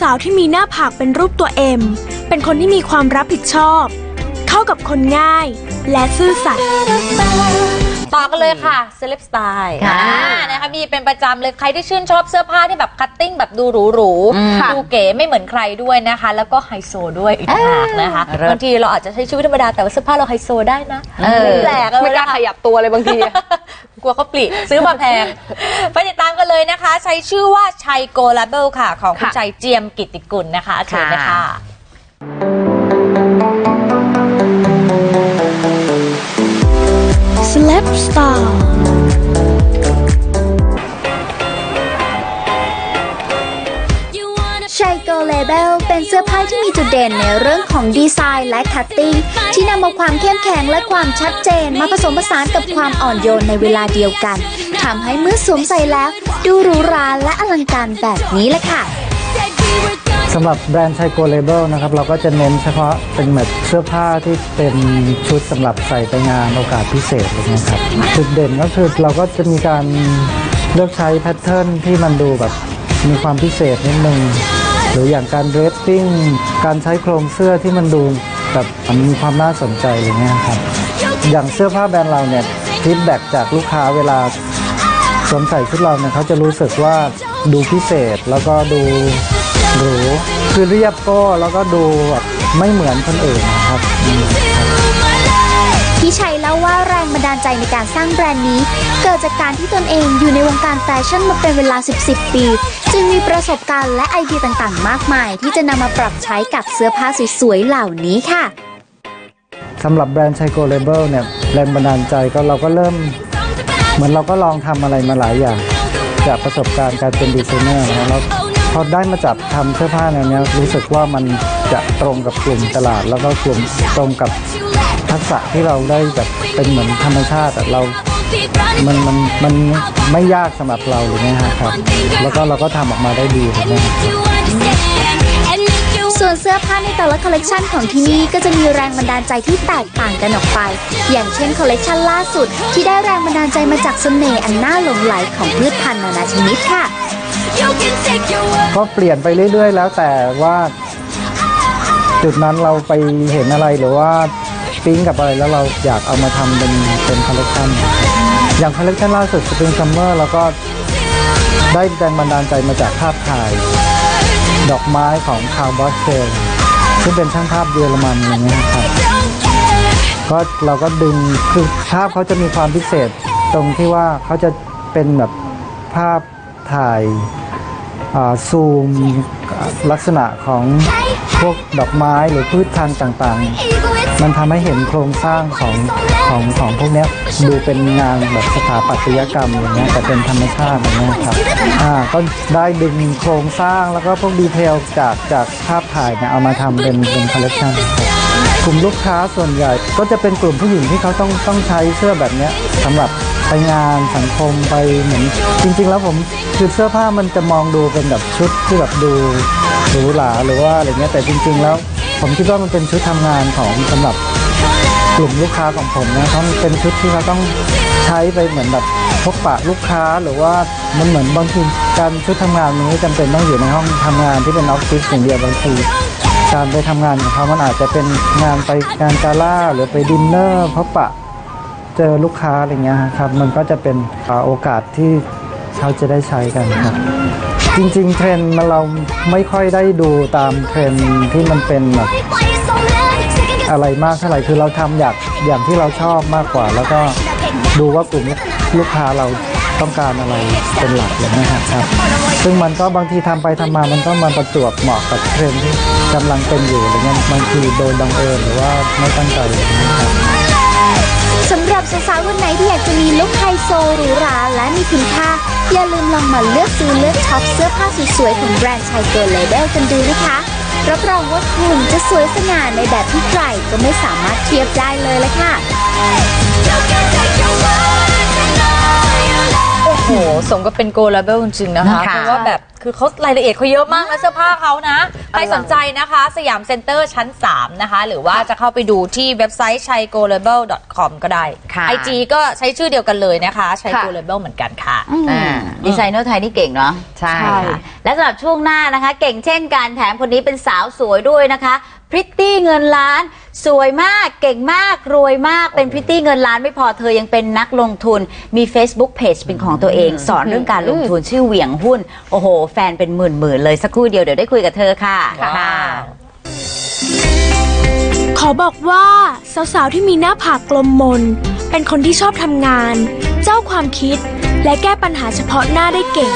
สาวๆ ที่มีหน้าผากเป็นรูปตัวเอ็ม เป็นคนที่มีความรับผิดชอบ เข้ากับคนง่าย และซื่อสัตย์ต่อกันเลยค่ะเซเลบสไตล์ค่ะนะคะมีเป็นประจำเลยใครที่ชื่นชอบเสื้อผ้าที่แบบคัตติ้งแบบดูหรูอืมๆดูเก๋ไม่เหมือนใครด้วยนะคะ แล้วก็ไฮโซด้วยอีกต่างหากนะคะเลิศบางทีเราอาจจะใช้ชีวิตธรรมดาแต่ว่าเสื้อผ้าเราไฮโซได้นะเออไม่แปลกเลยไม่กล้านะคะขยับตัวเลยบางที กลัวเขาปลีซื้อมาแพง ไปติดตามกันเลยนะคะ ใช้ชื่อว่าชัยโกลาเบลค่ะ ของคุณค่ะชัยเจียมกิตติกุลนะคะเชิญเลยค่ะค่ะ Celeb Star ชัยโกเลเบลเป็นเสื้อผ้าที่มีจุดเด่นในเรื่องของดีไซน์และคัตติ้งที่นำเอาความเข้มแข็งและความชัดเจนมาผสมผสานกับความอ่อนโยนในเวลาเดียวกันทำให้เมื่อสวมใส่แล้ว ดูหรูหราและอลังการแบบนี้แหละค่ะสำหรับแบรนด์ไชโกเลเบลนะครับเราก็จะเน้นเฉพาะเป็นแบบเสื้อผ้าที่เป็นชุดสำหรับใส่ไปงานโอกาสพิเศษอะไรเงี้ยครับจุดเด่นก็คือเราก็จะมีการเลือกใช้แพทเทิร์นที่มันดูแบบมีความพิเศษนิดนึง หรืออย่างการเรสติ้งการใช้โครงเสื้อที่มันดูแบบมีความน่าสนใจอะไรเงี้ยครับอย่างเสื้อผ้าแบรนด์เราเนี่ยฟีดแบ็กจากลูกค้าเวลาสวมใส่ชุดเราเนี่ยเขาจะรู้สึกว่าดูพิเศษแล้วก็ดูหรูคือเรียบก็แล้วก็ดูแบบไม่เหมือนคนอื่นนะครับพี่ชัย ดาลใจในการสร้างแบรนด์นี้ เกิดจากการที่ตนเองอยู่ในวงการแฟชั่นมาเป็นเวลา 10 ปี จึงมีประสบการณ์และไอเดียต่างๆ มากมาย ที่จะนำมาปรับใช้กับเสื้อผ้าสวยๆเหล่านี้ค่ะสำหรับแบรนด์ไชโกเลเบลเนี่ยแรงบันดาลใจก็เราก็เริ่ม เหมือนเราก็ลองทำอะไรมาหลายอย่าง จากประสบการณ์การเป็นดีไซเนอร์นะแล้วพอได้มาจับทำเสื้อผ้าแนวเนี้ยรู้สึกว่ามันจะตรงกับกลุ่มตลาด แล้วก็กลุ่มตรงกับ ทักษะที่เราได้แบบเป็นเหมือนธรรมชาติอะเรา มันมันมันไม่ยากสำหรับเราหรือไงฮะครับ แล้วก็เราก็ทำออกมาได้ดีเลยนะครับส่วนเสื้อผ้าในแต่ละคอลเลกชันของที่นี่ก็จะมีแรงบันดาลใจที่แตกต่างกันออกไป อย่างเช่นคอลเลกชันล่าสุด ที่ได้แรงบันดาลใจมาจากเสน่ห์อันน่าหลงไหลของพืชพันธุ์นานาชนิดค่ะ ก็เปลี่ยนไปเรื่อย ๆ แล้วแต่ว่า จุดนั้นเราไปเห็นอะไรหรือว่า ปิ๊งกับอะไรแล้วเราอยากเอามาทำเป็นเป็นคอลเลกชันอย่างคอลเลกชันล่าสุดสปริงซัมเมอร์เราก็ได้แรงบันดาลใจมาจากภาพถ่าย ดอกไม้ของคาร์บอสเชนซึ่งเป็นช่างภาพเยอรมันอย่างเงี้ยครับก็เราก็ดึงคือภาพเขาจะมีความพิเศษตรงที่ว่าเขาจะเป็นแบบภาพถ่ายซูมลักษณะของพวกดอกไม้หรือพืชพันธุ์ต่างๆ มันทำให้เห็นโครงสร้างของของของพวกเนี้ยดูเป็นงานแบบสถาปัตยกรรมอย่างเงี้ยแต่เป็นธรรมชาติอย่างเงี้ยครับอ่าก็ได้ดึงโครงสร้างแล้วก็พวกดีเทลจากจากภาพถ่ายเนี่ยเอามาทำเป็นเป็นคอลเลกชันกลุ่มลูกค้าส่วนใหญ่ ก็จะเป็นกลุ่มผู้หญิงที่เขาต้องต้องใช้เสื้อแบบเนี้ยสำหรับไปงานสังคมไปเหมือนจริง ๆ แล้วผมคือเสื้อผ้ามันจะมองดูเป็นแบบชุดที่แบบดูหรูหราหรือว่าอะไรเงี้ยแต่จริง ๆ แล้ว ผมคิดว่ามันเป็นชุดทำงานของสำหรับกลุ่มลูกค้าของผมนะเขาเป็นชุดที่เขาต้องใช้ไปเหมือนแบบพบปะลูกค้าหรือว่ามันเหมือนบางทีการชุดทำงานมันไม่จำเป็นต้องอยู่ในห้องทำงานที่เป็นออฟฟิศอย่างเดียวบางทีการไปทำงานของเขามันอาจจะเป็นงานไปงานกาล่าหรือไปดินเนอร์พบปะเจอลูกค้าอะไรเงี้ยครับ มันก็จะเป็นโอกาสที่เขาจะได้ใช้กันครับ จริง ๆ เทรนด์มันเราไม่ค่อยได้ดูตามเทรนด์ที่มันเป็นแบบอะไรมากเท่าไหร่คือเราทำอยากอย่างที่เราชอบมากกว่า แล้วก็ดูว่ากลุ่มลูกค้าเราต้องการอะไรเป็นหลักอย่างนี้ครับ ซึ่งมันก็บางทีทำไปทำมามันก็มาประจวบเหมาะกับเทรนด์ที่กำลังเป็นอยู่อะไรเงี้ยบางทีโดยบังเอิญหรือว่าไม่ตั้งใจอย่างนี้ยครับสำหรับ สาวๆคนไหนที่อยากจะมีลุคไฮโซหรูหราและมีคุณค่า อย่าลืมลองมาเลือกซื้อเลือกช็อปเสื้อผ้าสวยๆของแบรนด์ชายเกิร์ลเลเบลกันดูนะคะ รับรองว่าคุณจะสวยสง่าในแบบที่ใครก็ไม่สามารถเทียบได้เลยละค่ะ โอ้โหสมกับเป็นโกลาเบลจริงๆนะคะค่ะเพราะว่าแบบคือเขารายละเอียดเขาเยอะมากนะเสื้อผ้าเขานะใครสนใจนะคะ สยามเซ็นเตอร์ชั้น 3 นะคะ หรือว่าจะเข้าไปดูที่เว็บไซต์ chaigolabel.com ก็ได้ค่ะ IG ก็ใช้ชื่อเดียวกันเลยนะคะ chaigolabel เหมือนกันค่ะอ่าดีไซเนอร์ไทยนี่เก่งเนาะใช่ค่ะและสำหรับช่วงหน้านะคะ เก่งเช่นกันแถมคนนี้เป็นสาวสวยด้วยนะคะ พริตตี้เงินล้าน สวยมากเก่งมากรวยมากเป็นพริตตี้เงินล้านไม่พอเธอยังเป็นนักลงทุนมี Facebook Page เป็นของตัวเอง สอนเรื่องการลงทุนชื่อเหวี่ยงหุ้น โอ้โห แฟนเป็นหมื่นหมื่นๆเลยสักครู่เดียวเดี๋ยวได้คุยกับเธอค่ะว้าวขอบอกว่า สาวๆ ที่มีหน้าผากกลมมน เป็นคนที่ชอบทำงาน เจ้าความคิดและแก้ปัญหาเฉพาะหน้าได้เก่ง